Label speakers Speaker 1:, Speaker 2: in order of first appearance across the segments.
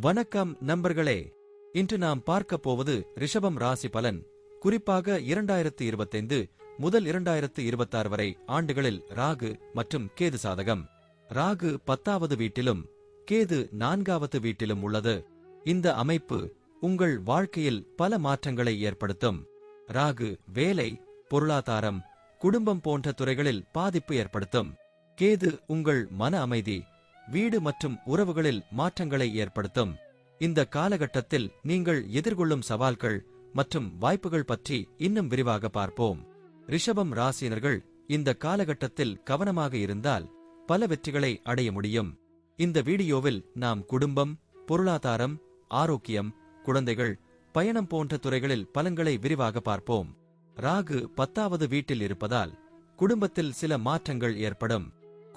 Speaker 1: வணக்கம் நண்பர்களே. இன்று நாம் பார்க்கப் போவது ரிஷபம் ராசி பலன். குறிப்பாக இரண்டாயிரத்து இருபத்தைந்து முதல் இரண்டாயிரத்து இருபத்தாறு வரை ஆண்டுகளில் ராகு மற்றும் கேது சாதகம். ராகு பத்தாவது வீட்டிலும் கேது நான்காவது வீட்டிலும் உள்ளது. இந்த அமைப்பு உங்கள் வாழ்க்கையில் பல மாற்றங்களை ஏற்படுத்தும். ராகு வேலை பொருளாதாரம் குடும்பம் போன்ற துறைகளில் பாதிப்பு ஏற்படுத்தும். கேது உங்கள் மன அமைதி வீடு மற்றும் உறவுகளில் மாற்றங்களை ஏற்படுத்தும். இந்த காலகட்டத்தில் நீங்கள் எதிர்கொள்ளும் சவால்கள் மற்றும் வாய்ப்புகள் பற்றி இன்னும் விரிவாக பார்ப்போம். ரிஷபம் ராசியினர்கள் இந்த காலகட்டத்தில் கவனமாக இருந்தால் பல வெற்றிகளை அடைய முடியும். இந்த வீடியோவில் நாம் குடும்பம் பொருளாதாரம் ஆரோக்கியம் குழந்தைகள் பயணம் போன்ற துறைகளில் பலன்களை விரிவாக பார்ப்போம். ராகு பத்தாவது வீட்டில் இருப்பதால் குடும்பத்தில் சில மாற்றங்கள் ஏற்படும்.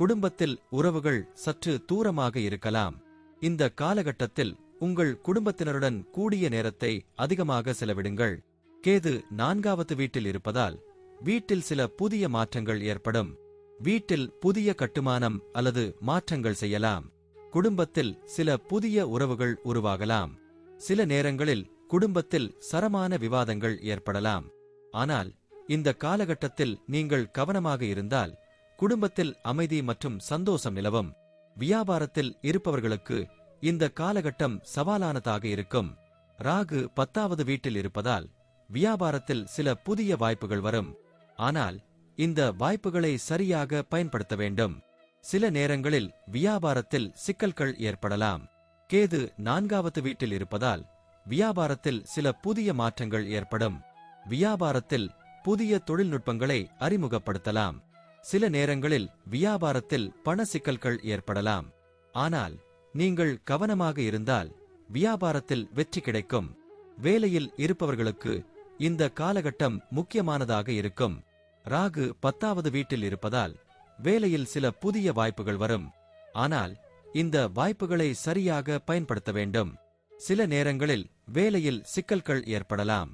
Speaker 1: குடும்பத்தில் உறவுகள் சற்று தூரமாக இருக்கலாம். இந்த காலகட்டத்தில் உங்கள் குடும்பத்தினருடன் கூடிய நேரத்தை அதிகமாக செலவிடுங்கள். கேது நான்காவது வீட்டில் இருப்பதால் வீட்டில் சில புதிய மாற்றங்கள் ஏற்படும். வீட்டில் புதிய கட்டுமானம் அல்லது மாற்றங்கள் செய்யலாம். குடும்பத்தில் சில புதிய உறவுகள் உருவாகலாம். சில நேரங்களில் குடும்பத்தில் சரமான விவாதங்கள் ஏற்படலாம். ஆனால் இந்த காலகட்டத்தில் நீங்கள் கவனமாக இருந்தால் குடும்பத்தில் அமைதி மற்றும் சந்தோஷம் நிலவும். வியாபாரத்தில் இருப்பவர்களுக்கு இந்த காலகட்டம் சவாலானதாக இருக்கும். ராகு பத்தாவது வீட்டில் இருப்பதால் வியாபாரத்தில் சில புதிய வாய்ப்புகள் வரும். ஆனால் இந்த வாய்ப்புகளை சரியாக பயன்படுத்த வேண்டும். சில நேரங்களில் வியாபாரத்தில் சிக்கல்கள் ஏற்படலாம். கேது நான்காவது வீட்டில் இருப்பதால் வியாபாரத்தில் சில புதிய மாற்றங்கள் ஏற்படும். வியாபாரத்தில் புதிய தொழில்நுட்பங்களை அறிமுகப்படுத்தலாம். சில நேரங்களில் வியாபாரத்தில் பண சிக்கல்கள் ஏற்படலாம். ஆனால் நீங்கள் கவனமாக இருந்தால் வியாபாரத்தில் வெற்றி கிடைக்கும். வேலையில் இருப்பவர்களுக்கு இந்த காலகட்டம் முக்கியமானதாக இருக்கும். ராகு பத்தாவது வீட்டில் இருப்பதால் வேலையில் சில புதிய வாய்ப்புகள் வரும். ஆனால் இந்த வாய்ப்புகளை சரியாக பயன்படுத்த வேண்டும். சில நேரங்களில் வேலையில் சிக்கல்கள் ஏற்படலாம்.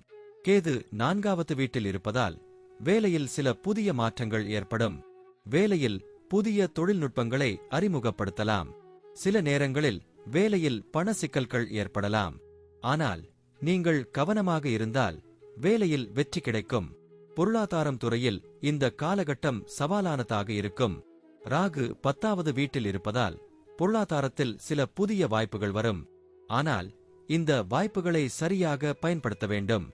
Speaker 1: கேது நான்காவது வீட்டில் இருப்பதால் வேலையில் சில புதிய மாற்றங்கள் ஏற்படும். வேலையில் புதிய தொழில்நுட்பங்களை அறிமுகப்படுத்தலாம். சில நேரங்களில் வேலையில் பண சிக்கல்கள் ஏற்படலாம். ஆனால் நீங்கள் கவனமாக இருந்தால் வேலையில் வெற்றி கிடைக்கும். பொருளாதாரம் துறையில் இந்த காலகட்டம் சவாலானதாக இருக்கும். ராகு பத்தாவது வீட்டில் இருப்பதால் பொருளாதாரத்தில் சில புதிய வாய்ப்புகள் வரும். ஆனால் இந்த வாய்ப்புகளை சரியாக பயன்படுத்த வேண்டும்.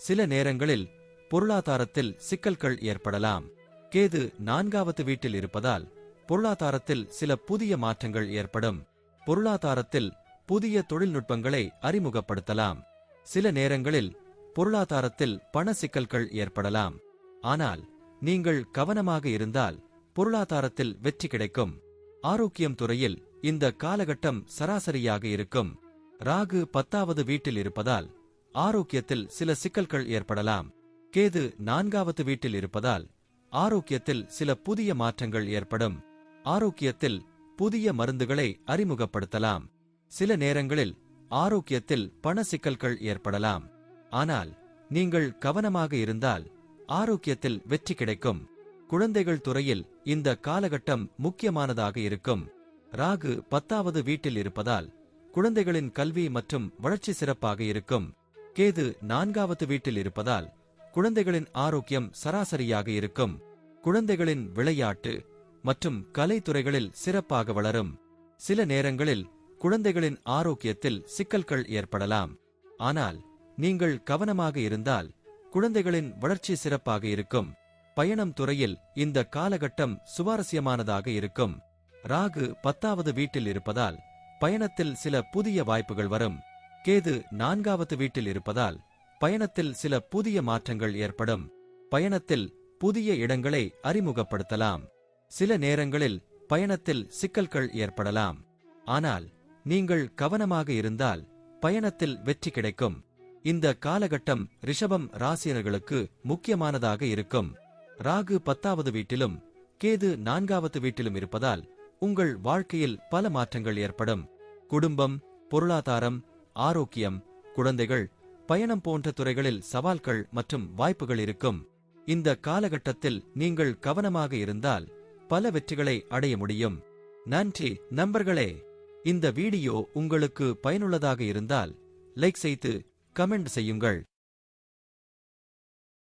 Speaker 1: சில நேரங்களில் பொருளாதாரத்தில் சிக்கல்கள் ஏற்படலாம். கேது நான்காவது வீட்டில் இருப்பதால் பொருளாதாரத்தில் சில புதிய மாற்றங்கள் ஏற்படும். பொருளாதாரத்தில் புதிய தொழில்நுட்பங்களை அறிமுகப்படுத்தலாம். சில நேரங்களில் பொருளாதாரத்தில் பண சிக்கல்கள் ஏற்படலாம். ஆனால் நீங்கள் கவனமாக இருந்தால் பொருளாதாரத்தில் வெற்றி கிடைக்கும். ஆரோக்கியம் துறையில் இந்த காலகட்டம் சராசரியாக இருக்கும். ராகு பத்தாவது வீட்டில் இருப்பதால் ஆரோக்கியத்தில் சில சிக்கல்கள் ஏற்படலாம். கேது நான்காவது வீட்டில் இருப்பதால் ஆரோக்கியத்தில் சில புதிய மாற்றங்கள் ஏற்படும். ஆரோக்கியத்தில் புதிய மருந்துகளை அறிமுகப்படுத்தலாம். சில நேரங்களில் ஆரோக்கியத்தில் பண சிக்கல்கள் ஏற்படலாம். ஆனால் நீங்கள் கவனமாக இருந்தால் ஆரோக்கியத்தில் வெற்றி கிடைக்கும். குழந்தைகள் துறையில் இந்த காலகட்டம் முக்கியமானதாக இருக்கும். ராகு பத்தாவது வீட்டில் இருப்பதால் குழந்தைகளின் கல்வி மற்றும் வளர்ச்சி சிறப்பாக இருக்கும். கேது நான்காவது வீட்டில் இருப்பதால் குழந்தைகளின் ஆரோக்கியம் சராசரியாக இருக்கும். குழந்தைகளின் விளையாட்டு மற்றும் கலைத்துறைகளில் சிறப்பாக வளரும். சில நேரங்களில் குழந்தைகளின் ஆரோக்கியத்தில் சிக்கல்கள் ஏற்படலாம். ஆனால் நீங்கள் கவனமாக இருந்தால் குழந்தைகளின் வளர்ச்சி சிறப்பாக இருக்கும். பயணம் துறையில் இந்த காலகட்டம் சுவாரஸ்யமானதாக இருக்கும். ராகு பத்தாவது வீட்டில் இருப்பதால் பயணத்தில் சில புதிய வாய்ப்புகள் வரும். கேது நான்காவது வீட்டில் இருப்பதால் பயணத்தில் சில புதிய மாற்றங்கள் ஏற்படும். பயணத்தில் புதிய இடங்களை அறிமுகப்படுத்தலாம். சில நேரங்களில் பயணத்தில் சிக்கல்கள் ஏற்படலாம். ஆனால் நீங்கள் கவனமாக இருந்தால் பயணத்தில் வெற்றி கிடைக்கும். இந்த காலகட்டம் ரிஷபம் ராசியர்களுக்கு முக்கியமானதாக இருக்கும். ராகு பத்தாவது வீட்டிலும் கேது நான்காவது வீட்டிலும் இருப்பதால் உங்கள் வாழ்க்கையில் பல மாற்றங்கள் ஏற்படும். குடும்பம் பொருளாதாரம் ஆரோக்கியம் குழந்தைகள் பயணம் போன்ற துறைகளில் சவால்கள் மற்றும் வாய்ப்புகள் இருக்கும். இந்த காலகட்டத்தில் நீங்கள் கவனமாக இருந்தால் பல வெற்றிகளை அடைய முடியும். நன்றி நண்பர்களே! இந்த வீடியோ உங்களுக்கு பயனுள்ளதாக இருந்தால் லைக் செய்து கமெண்ட் செய்யுங்கள்.